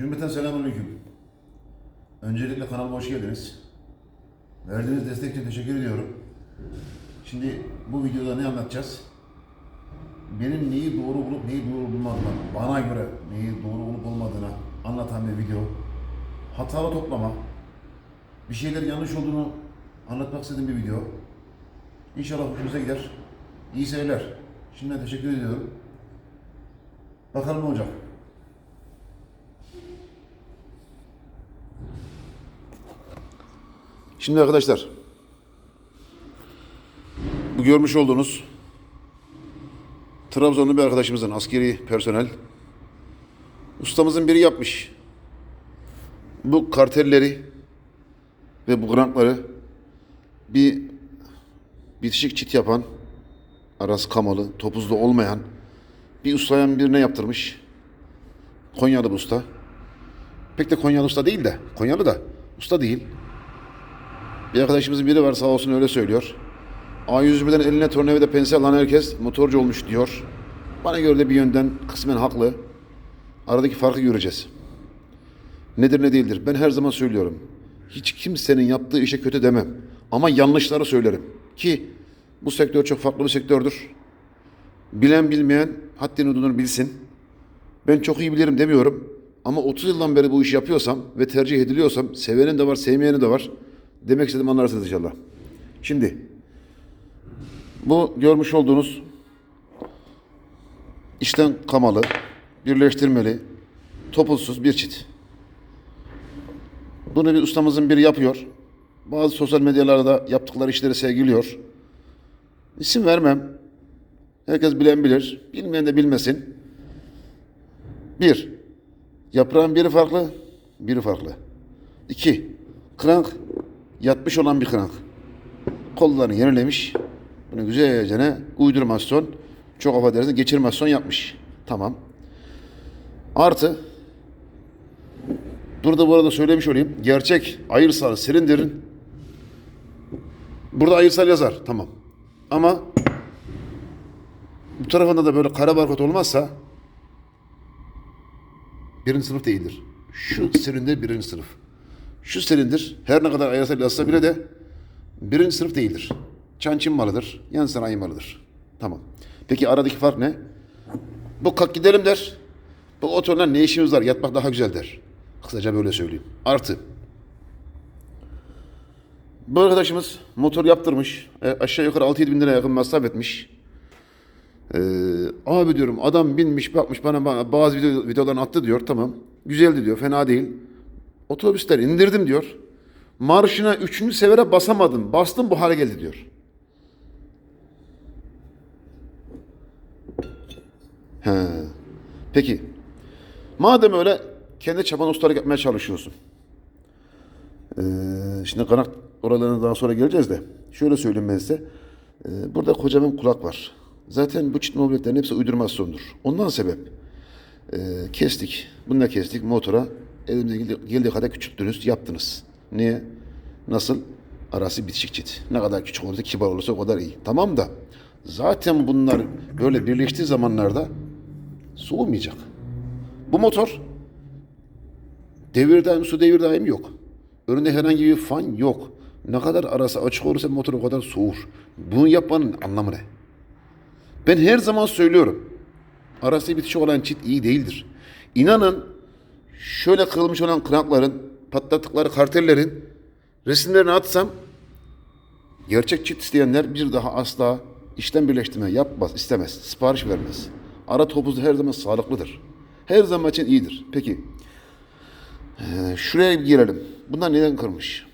Cümleten selamünaleyküm. Öncelikle kanalıma hoş geldiniz. Verdiğiniz destek için teşekkür ediyorum. Şimdi bu videoda ne anlatacağız? Benim neyi doğru bulup neyi doğru bulmadığını, bana göre neyi doğru olup olmadığını anlatan bir video. Hatalı toplama, bir şeyler yanlış olduğunu anlatmak istediğim bir video. İnşallah hoşunuza gider. İyi seyirler. Şimdiden teşekkür ediyorum. Bakalım ne olacak. Şimdi arkadaşlar bu görmüş olduğunuz Trabzonlu bir arkadaşımızın askeri personel ustamızın biri yapmış. Bu kartelleri ve bu grantları bir bitişik çit yapan arası kamalı, topuzlu olmayan bir ustayan birine yaptırmış. Konyalı bu usta. Pek de Konyalı usta değil de, Konyalı da usta değil. Bir arkadaşımızın biri var sağ olsun öyle söylüyor. A101'den eline tornavida pense alan herkes motorcu olmuş diyor. Bana göre de bir yönden kısmen haklı. Aradaki farkı göreceğiz. Nedir ne değildir? Ben her zaman söylüyorum. Hiç kimsenin yaptığı işe kötü demem. Ama yanlışları söylerim. Ki bu sektör çok farklı bir sektördür. Bilen bilmeyen haddini hududunu bilsin. Ben çok iyi bilirim demiyorum. Ama 30 yıldan beri bu işi yapıyorsam ve tercih ediliyorsam sevenin de var, sevmeyeni de var. Demek istedim anlarsınız inşallah. Şimdi bu görmüş olduğunuz işten kamalı, birleştirmeli, topuzsuz bir çit. Bunu bir ustamızın biri yapıyor. Bazı sosyal medyalarda yaptıkları işleri sevgiliyor. İsim vermem. Herkes bilen bilir. Bilmeyen de bilmesin. Bir, yaprağın biri farklı, biri farklı. İki, krank, yatmış olan bir krank. Kollarını yenilemiş. Bunu güzelce ne uydurmasyon, çok affedersin geçirmasyon yapmış. Tamam. Artı, burada bu arada söylemiş olayım. Gerçek ayırsal silindirin Burada ayırsal yazar. Tamam. Ama bu tarafında da böyle kara barkod olmazsa birinci sınıf değildir. Şu silindir birinci sınıf. Şu silindir her ne kadar ayırsal yazsa bile de birinci sınıf değildir. Çançin malıdır. Yan sanayi malıdır. Tamam. Peki aradaki fark ne? Bu kalk gidelim der. Bu oturla ne işimiz var? Yatmak daha güzel der. Kısaca böyle söyleyeyim. Artı. Bu arkadaşımız motor yaptırmış. E, aşağı yukarı 6-7 bin liraya yakın masraf etmiş. Ee, abi diyorum adam binmiş bakmış bana, bana bazı video, videolarını attı diyor. Tamam. Güzeldi diyor. Fena değil. Otobüsler indirdim diyor. Marşına üçüncü severe basamadım. Bastım bu hale geldi diyor. He. Peki. Madem öyle kendi çaban ustalık yapmaya çalışıyorsun. Ee, şimdi kanat oralarına daha sonra geleceğiz de. Şöyle söyleyeyim ben size. Ee, burada kocaman kulak var. Zaten bu çift mobiletlerin hepsi uydurmasyondur. Ondan sebep ee, kestik. Bunu da kestik motora. Geldiği, geldiği kadar küçülttünüz, yaptınız. Niye? Nasıl? Arası bitişik çit. Ne kadar küçük olursa, kibar olursa o kadar iyi. Tamam da zaten bunlar böyle birleştiği zamanlarda soğumayacak. Bu motor devir daim, su devir daim yok. Önünde herhangi bir fan yok. Ne kadar arası açık olursa motor o kadar soğur. Bunu yapmanın anlamı ne? Ben her zaman söylüyorum. Arası bitişi olan çit iyi değildir. İnanın şöyle kırılmış olan krankların, patlattıkları kartellerin resimlerini atsam gerçek çit isteyenler bir daha asla işlem birleştirme yapmaz, istemez, sipariş vermez. Ara topuzu her zaman sağlıklıdır. Her zaman için iyidir. Peki ee, şuraya girelim. Bunlar neden kırmış?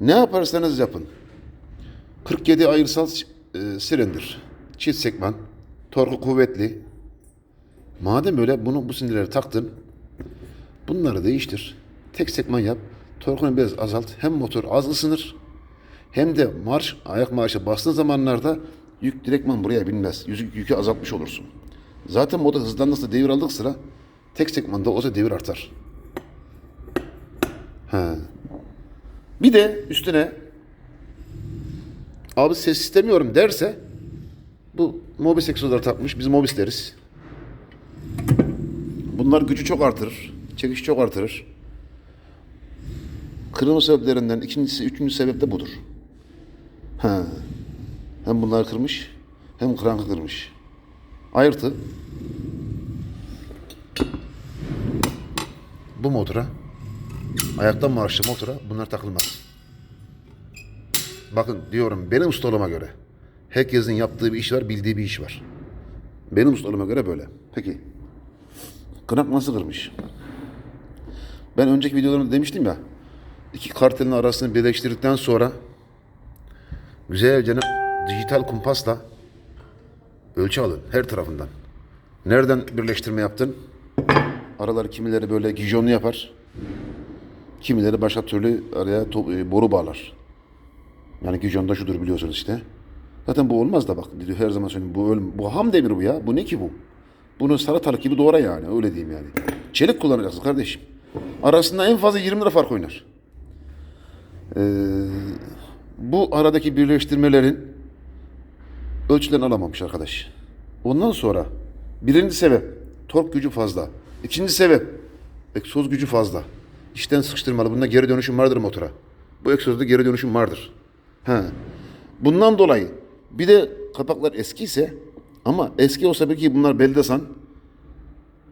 Ne yaparsanız yapın. 47 ayırsal e, silindir. Çift sekman. Torku kuvvetli. Madem öyle bunu bu sinirleri taktın. Bunları değiştir. Tek sekman yap. Torkunu biraz azalt. Hem motor az ısınır. Hem de marş, ayak marşı bastığın zamanlarda yük direktman buraya binmez. Yüzük, yükü azaltmış olursun. Zaten motor hızlanırsa devir aldık sıra tek sekmanda olsa devir artar. Ha. Bir de üstüne abi ses istemiyorum derse bu Mobis egzozları takmış. Biz Mobis deriz. Bunlar gücü çok artırır. Çekiş çok artırır. Kırılma sebeplerinden ikincisi, üçüncü sebep de budur. Ha. Hem bunlar kırmış, hem krankı kırmış. Ayırtı. Bu motora, ayaktan marşlı motora bunlar takılmaz. Bakın diyorum benim ustalığıma göre. Herkesin yaptığı bir iş var, bildiği bir iş var. Benim ustalığıma göre böyle. Peki. Kınak nasıl kırmış? Ben önceki videolarımda demiştim ya. iki kartelin arasını birleştirdikten sonra güzelce dijital kumpasla ölçü alın her tarafından. Nereden birleştirme yaptın? Araları kimileri böyle gijonlu yapar. Kimileri başka türlü araya to- e, boru bağlar. Yani gijonda şudur biliyorsunuz işte. Zaten bu olmaz da bak her zaman söylüyorum. Bu, bu ham demir bu ya. Bu ne ki bu? Bunu salatalık gibi doğra yani. Öyle diyeyim yani. Çelik kullanacaksın kardeşim. Arasında en fazla 20 lira fark oynar. Ee, bu aradaki birleştirmelerin ölçülerini alamamış arkadaş. Ondan sonra birinci sebep tork gücü fazla. İkinci sebep egzoz gücü fazla. İşten sıkıştırmalı. Bunda geri dönüşüm vardır motora. Bu egzozda geri dönüşüm vardır. Ha. Bundan dolayı bir de kapaklar eskiyse ama eski olsa belki bunlar beldesan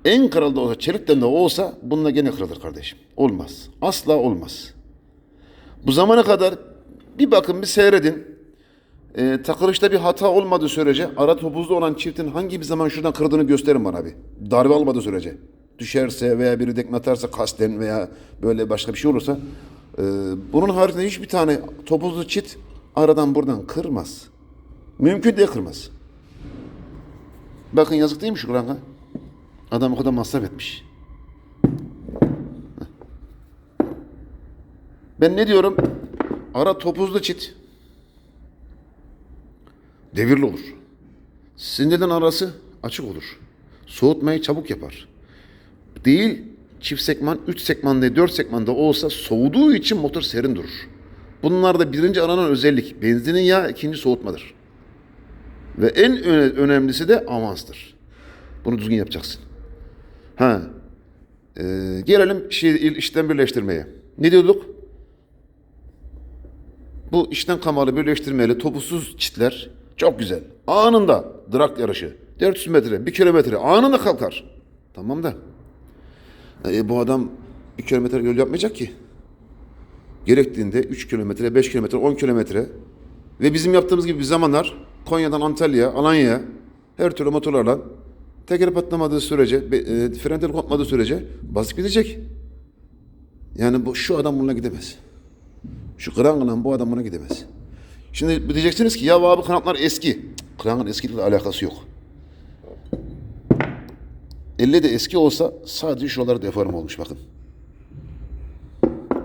en kırıldı olsa çelikten de olsa bununla gene kırılır kardeşim. Olmaz. Asla olmaz. Bu zamana kadar bir bakın bir seyredin. Ee, takılışta bir hata olmadığı sürece ara topuzda olan çiftin hangi bir zaman şuradan kırdığını gösterin bana bir. Darbe almadığı sürece. Düşerse veya biri dekme atarsa kasten veya böyle başka bir şey olursa e, bunun haricinde hiçbir tane topuzlu çit aradan buradan kırmaz. Mümkün değil kırmaz. Bakın yazık değil mi şu kranga? Adam o kadar masraf etmiş. Ben ne diyorum? Ara topuzlu çit. Devirli olur. Sinirden arası açık olur. Soğutmayı çabuk yapar. Değil çift sekman, üç sekman değil, dört sekmanda olsa soğuduğu için motor serin durur. Bunlar da birinci aranan özellik. Benzinin yağı ikinci soğutmadır. Ve en öne- önemlisi de avanstır. Bunu düzgün yapacaksın. Ha. Ee, gelelim şey, işten birleştirmeye. Ne diyorduk? Bu işten kamalı birleştirmeli topusuz çitler çok güzel. Anında drag yarışı. 400 metre, 1 kilometre anında kalkar. Tamam da. E, bu adam 1 kilometre yol yapmayacak ki. Gerektiğinde 3 kilometre, 5 kilometre, 10 kilometre ve bizim yaptığımız gibi bir zamanlar Konya'dan Antalya'ya, Alanya'ya her türlü motorlarla teker patlamadığı sürece, e, fren kopmadığı sürece basıp gidecek. Yani bu şu adam bununla gidemez. Şu kıran kıran bu adam buna gidemez. Şimdi diyeceksiniz ki ya abi kanatlar eski. Cık, Kıranın eskilikle alakası yok. 50 de eski olsa sadece şuraları deform olmuş bakın.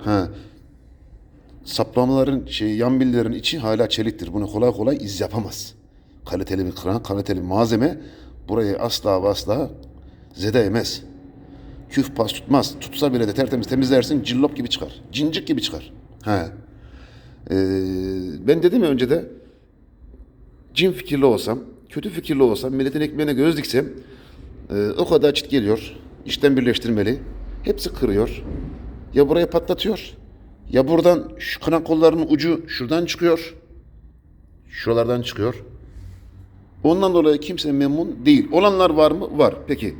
Ha. Saplamaların şey yan billerin içi hala çeliktir. Bunu kolay kolay iz yapamaz. Kaliteli bir kıran, kaliteli bir malzeme burayı asla ve asla zedeyemez. Küf pas tutmaz. Tutsa bile de tertemiz temizlersin cillop gibi çıkar. Cincik gibi çıkar. He. Ee, ben dedim ya önce de cin fikirli olsam, kötü fikirli olsam, milletin ekmeğine göz diksem e, o kadar çit geliyor. işten birleştirmeli. Hepsi kırıyor. Ya burayı patlatıyor. Ya buradan şu kınak kollarının ucu şuradan çıkıyor. Şuralardan çıkıyor. Ondan dolayı kimse memnun değil. Olanlar var mı? Var. Peki.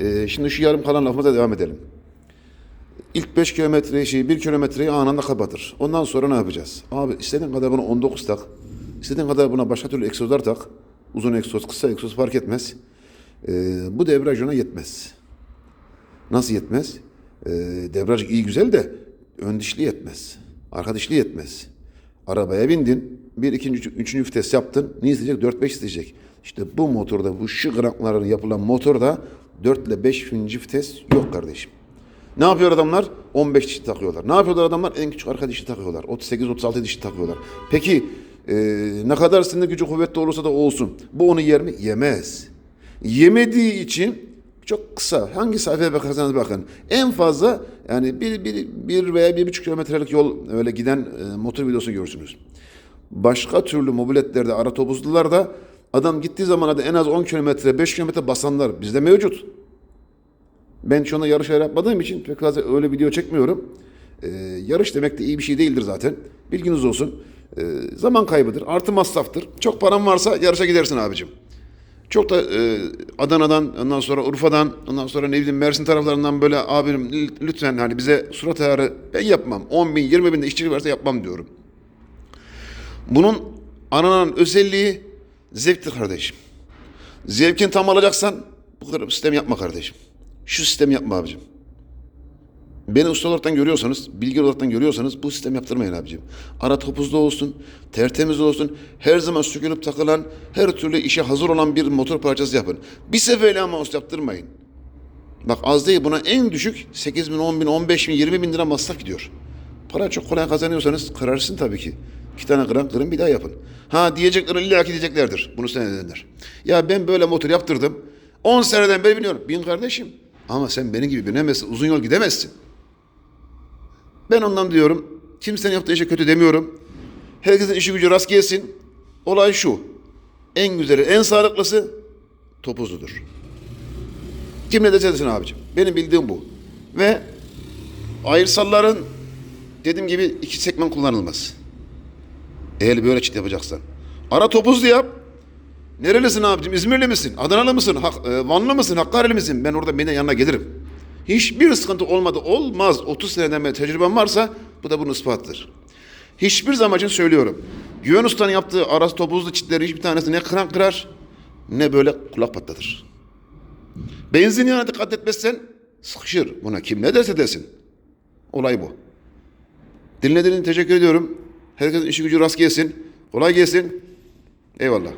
Ee, şimdi şu yarım kalan lafımıza devam edelim. İlk 5 kilometreyi şey 1 kilometreyi anında kapatır. Ondan sonra ne yapacağız? Abi istediğin kadar buna 19 tak. İstediğin kadar buna başka türlü egzozlar tak. Uzun egzoz, kısa egzoz fark etmez. Ee, bu debriyaj ona yetmez. Nasıl yetmez? Ee, debriyaj iyi güzel de ön dişli yetmez. Arka dişli yetmez. Arabaya bindin. Bir, ikinci, üç- üçüncü vites yaptın. Ne isteyecek? 4-5 isteyecek. İşte bu motorda, bu şu krankların yapılan motorda 4 ile 5 vites yok kardeşim. Ne yapıyor adamlar? 15 dişi takıyorlar. Ne yapıyorlar adamlar? En küçük arka dişi takıyorlar. 38-36 dişi takıyorlar. Peki e, ne kadar sinir gücü kuvvetli olursa da olsun. Bu onu yer mi? Yemez. Yemediği için çok kısa. Hangi sayfaya bakarsanız bakın. En fazla yani bir, bir, bir veya bir buçuk kilometrelik yol öyle giden e, motor videosu görürsünüz. Başka türlü mobiletlerde, ara topuzlularda adam gittiği zaman da en az 10 kilometre, 5 kilometre basanlar bizde mevcut. Ben şu anda yarış yapmadığım için pek fazla öyle video çekmiyorum. Ee, yarış demek de iyi bir şey değildir zaten. Bilginiz olsun. Ee, zaman kaybıdır, artı masraftır. Çok paran varsa yarışa gidersin abicim. Çok da e, Adana'dan, ondan sonra Urfa'dan, ondan sonra ne bileyim Mersin taraflarından böyle abim lütfen hani bize surat ayarı ben yapmam. 10 bin, 20 bin de işçilik varsa yapmam diyorum. Bunun aranan özelliği zevktir kardeşim. Zevkin tam alacaksan bu kadar sistem yapma kardeşim. Şu sistem yapma abicim. Beni usta olaraktan görüyorsanız, bilgi olaraktan görüyorsanız bu sistem yaptırmayın abicim. Ara topuzlu olsun, tertemiz olsun, her zaman sökülüp takılan, her türlü işe hazır olan bir motor parçası yapın. Bir seferle ama usta yaptırmayın. Bak az değil buna en düşük 8 bin, 10 bin, 15 bin, 20 bin lira masraf gidiyor. Para çok kolay kazanıyorsanız kırarsın tabii ki. İki tane kıran kırın bir daha yapın. Ha diyecekler illa ki diyeceklerdir bunu sen edenler. Ya ben böyle motor yaptırdım. 10 seneden beri biliyorum. Bin kardeşim. Ama sen benim gibi binemezsin. Uzun yol gidemezsin. Ben ondan diyorum. Kimsenin yaptığı işe kötü demiyorum. Herkesin işi gücü rast gelsin. Olay şu. En güzeli, en sağlıklısı topuzludur. Kim ne derse desin abicim. Benim bildiğim bu. Ve ayırsalların dediğim gibi iki sekmen kullanılmaz. Eğer böyle çit yapacaksan. Ara topuzlu yap. Nerelisin abicim? İzmirli misin? Adanalı mısın? Hak, e, Vanlı mısın? Hakkari'li misin? Ben orada benim yanına gelirim. Hiçbir sıkıntı olmadı. Olmaz. 30 seneden beri tecrübem varsa bu da bunun ispatıdır. Hiçbir zaman için söylüyorum. Güven Usta'nın yaptığı arası topuzlu çitleri hiçbir tanesi ne kıran kırar ne böyle kulak patlatır. Benzin yanına dikkat etmezsen sıkışır. Buna kim ne derse desin. Olay bu. Dinlediğiniz için teşekkür ediyorum. Herkesin işi gücü rast gelsin. Kolay gelsin. Eyvallah.